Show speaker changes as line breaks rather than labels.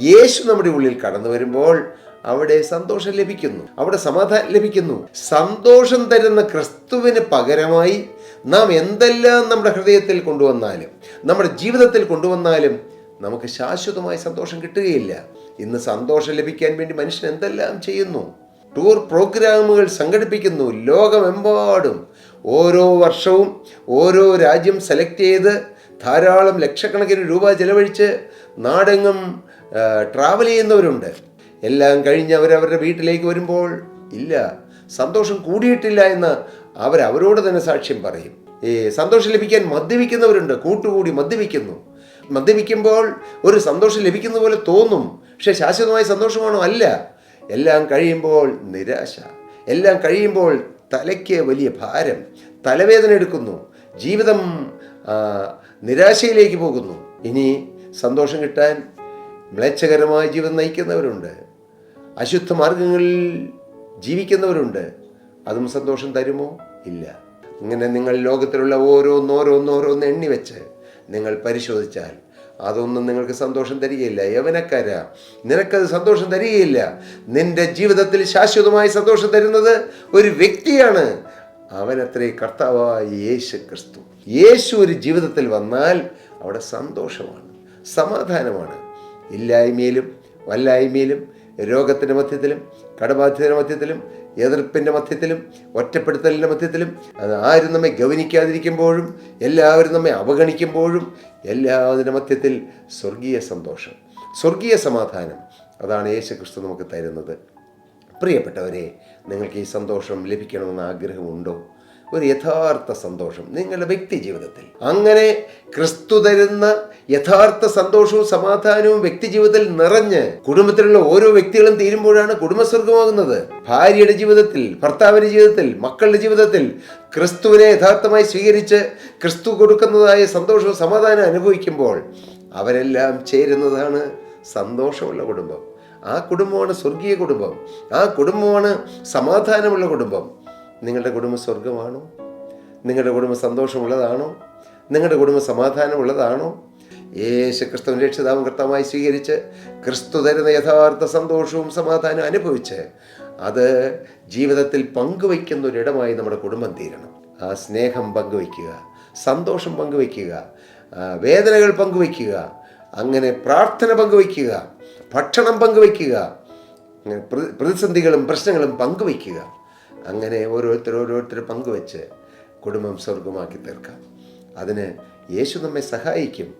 യേശു നമ്മുടെ ഉള്ളിൽ കടന്നു വരുമ്പോൾ അവിടെ സന്തോഷം ലഭിക്കുന്നു. അവിടെ സമാധാനം ലഭിക്കുന്നു. സന്തോഷം തരുന്ന ക്രിസ്തുവിന് പകരമായി നാം എന്തെല്ലാം നമ്മുടെ ഹൃദയത്തിൽ കൊണ്ടുവന്നാലും നമ്മുടെ ജീവിതത്തിൽ കൊണ്ടുവന്നാലും നമുക്ക് ശാശ്വതമായ സന്തോഷം കിട്ടുകയില്ല. ഇന്ന് സന്തോഷം ലഭിക്കാൻ വേണ്ടി മനുഷ്യൻ എന്തെല്ലാം ചെയ്യുന്നു? ടൂർ പ്രോഗ്രാമുകൾ സംഘടിപ്പിക്കുന്നു. ലോകമെമ്പാടും ഓരോ വർഷവും ഓരോ രാജ്യം സെലക്ട് ചെയ്ത് ധാരാളം ലക്ഷക്കണക്കിന് രൂപ ചിലവഴിച്ച് നാടെങ്ങും ട്രാവൽ ചെയ്യുന്നവരുണ്ട്. എല്ലാം കഴിഞ്ഞ് അവരവരുടെ വീട്ടിലേക്ക് വരുമ്പോൾ ഇല്ല സന്തോഷം കൂടിയിട്ടില്ല എന്ന് അവരവരോട് തന്നെ സാക്ഷ്യം പറയും. ഈ സന്തോഷം ലഭിക്കാൻ മദ്യപിക്കുന്നവരുണ്ട് കൂട്ടുകൂടി മദ്യപിക്കുന്നു. മദ്യപിക്കുമ്പോൾ ഒരു സന്തോഷം ലഭിക്കുന്ന പോലെ തോന്നും പക്ഷെ ശാശ്വതമായ സന്തോഷമാണോ? അല്ല. എല്ലാം കഴിയുമ്പോൾ നിരാശ. എല്ലാം കഴിയുമ്പോൾ തലയ്ക്ക് വലിയ ഭാരം തലവേദന എടുക്കുന്നു. ജീവിതം നിരാശയിലേക്ക് പോകുന്നു. ഇനി സന്തോഷം കിട്ടാൻ മ്ലേച്ഛകരമായ ജീവൻ നയിക്കുന്നവരുണ്ട്. അശുദ്ധ മാർഗങ്ങളിൽ ജീവിക്കുന്നവരുണ്ട്. അതും സന്തോഷം തരുമോ? ഇല്ല. ഇങ്ങനെ നിങ്ങൾ ലോകത്തിലുള്ള ഓരോന്നോരോന്നോരോന്ന് എണ്ണി വെച്ച് നിങ്ങൾ പരിശോധിച്ചാൽ അതൊന്നും നിങ്ങൾക്ക് സന്തോഷം തരികയില്ല. യവനക്കാര നിനക്കത് സന്തോഷം തരികയില്ല. നിന്റെ ജീവിതത്തിൽ ശാശ്വതമായി സന്തോഷം തരുന്നത് ഒരു വ്യക്തിയാണ്. അവനത്രേ കർത്താവായ യേശു ക്രിസ്തു യേശു ഒരു ജീവിതത്തിൽ വന്നാൽ അവിടെ സന്തോഷമാണ് സമാധാനമാണ്. ഇല്ലായ്മയിലും വല്ലായ്മയിലും രോഗത്തിന്റെ മധ്യത്തിലും കടബാധ്യതയുടെ മധ്യത്തിലും എതിർപ്പിന്റെ മധ്യത്തിലും ഒറ്റപ്പെടുത്തലിന്റെ മധ്യത്തിലും അത് ആരും നമ്മെ ഗവനിക്കാതിരിക്കുമ്പോഴും എല്ലാവരും നമ്മെ അവഗണിക്കുമ്പോഴും എല്ലാതിന്റെ മധ്യത്തിൽ സ്വർഗീയ സന്തോഷം സ്വർഗീയ സമാധാനം അതാണ് യേശു ക്രിസ്തു നമുക്ക് തരുന്നത്. പ്രിയപ്പെട്ടവരെ നിങ്ങൾക്ക് ഈ സന്തോഷം ലഭിക്കണമെന്ന് ആഗ്രഹമുണ്ടോ? ഒരു യഥാർത്ഥ സന്തോഷം നിങ്ങളുടെ വ്യക്തി ജീവിതത്തിൽ. അങ്ങനെ ക്രിസ്തു തരുന്ന യഥാർത്ഥ സന്തോഷവും സമാധാനവും വ്യക്തി ജീവിതത്തിൽ നിറഞ്ഞ് കുടുംബത്തിലുള്ള ഓരോ വ്യക്തികളും തീരുമ്പോഴാണ് കുടുംബസ്വർഗമാകുന്നത്. ഭാര്യയുടെ ജീവിതത്തിൽ ഭർത്താവിന്റെ ജീവിതത്തിൽ മക്കളുടെ ജീവിതത്തിൽ ക്രിസ്തുവിനെ യഥാർത്ഥമായി സ്വീകരിച്ച് ക്രിസ്തു കൊടുക്കുന്നതായ സന്തോഷവും സമാധാനം അനുഭവിക്കുമ്പോൾ അവരെല്ലാം ചേരുന്നതാണ് സന്തോഷമുള്ള കുടുംബം. ആ കുടുംബമാണ് സ്വർഗീയ കുടുംബം. ആ കുടുംബമാണ് സമാധാനമുള്ള കുടുംബം. നിങ്ങളുടെ കുടുംബം സ്വർഗമാണോ? നിങ്ങളുടെ കുടുംബം സന്തോഷമുള്ളതാണോ? നിങ്ങളുടെ കുടുംബം സമാധാനമുള്ളതാണോ? യേശു ക്രിസ്തുവിൻ രക്ഷിതാവും കൃത്യമായി സ്വീകരിച്ച് ക്രിസ്തു തരുന്ന യഥാർത്ഥ സന്തോഷവും സമാധാനവും അനുഭവിച്ച് അത് ജീവിതത്തിൽ പങ്കുവയ്ക്കുന്ന ഒരിടമായി നമ്മുടെ കുടുംബം തീരണം. ആ സ്നേഹം പങ്കുവയ്ക്കുക സന്തോഷം പങ്കുവയ്ക്കുക വേദനകൾ പങ്കുവയ്ക്കുക അങ്ങനെ പ്രാർത്ഥന പങ്കുവയ്ക്കുക ഭക്ഷണം പങ്കുവയ്ക്കുക. പ്രതിസന്ധികളും പ്രശ്നങ്ങളും പങ്കുവയ്ക്കുക. അങ്ങനെ ഓരോരുത്തർ ഓരോരുത്തർ പങ്കുവെച്ച് കുടുംബം സ്വർഗമാക്കി തീർക്കാം. അതിന് യേശു നമ്മെ സഹായിക്കും.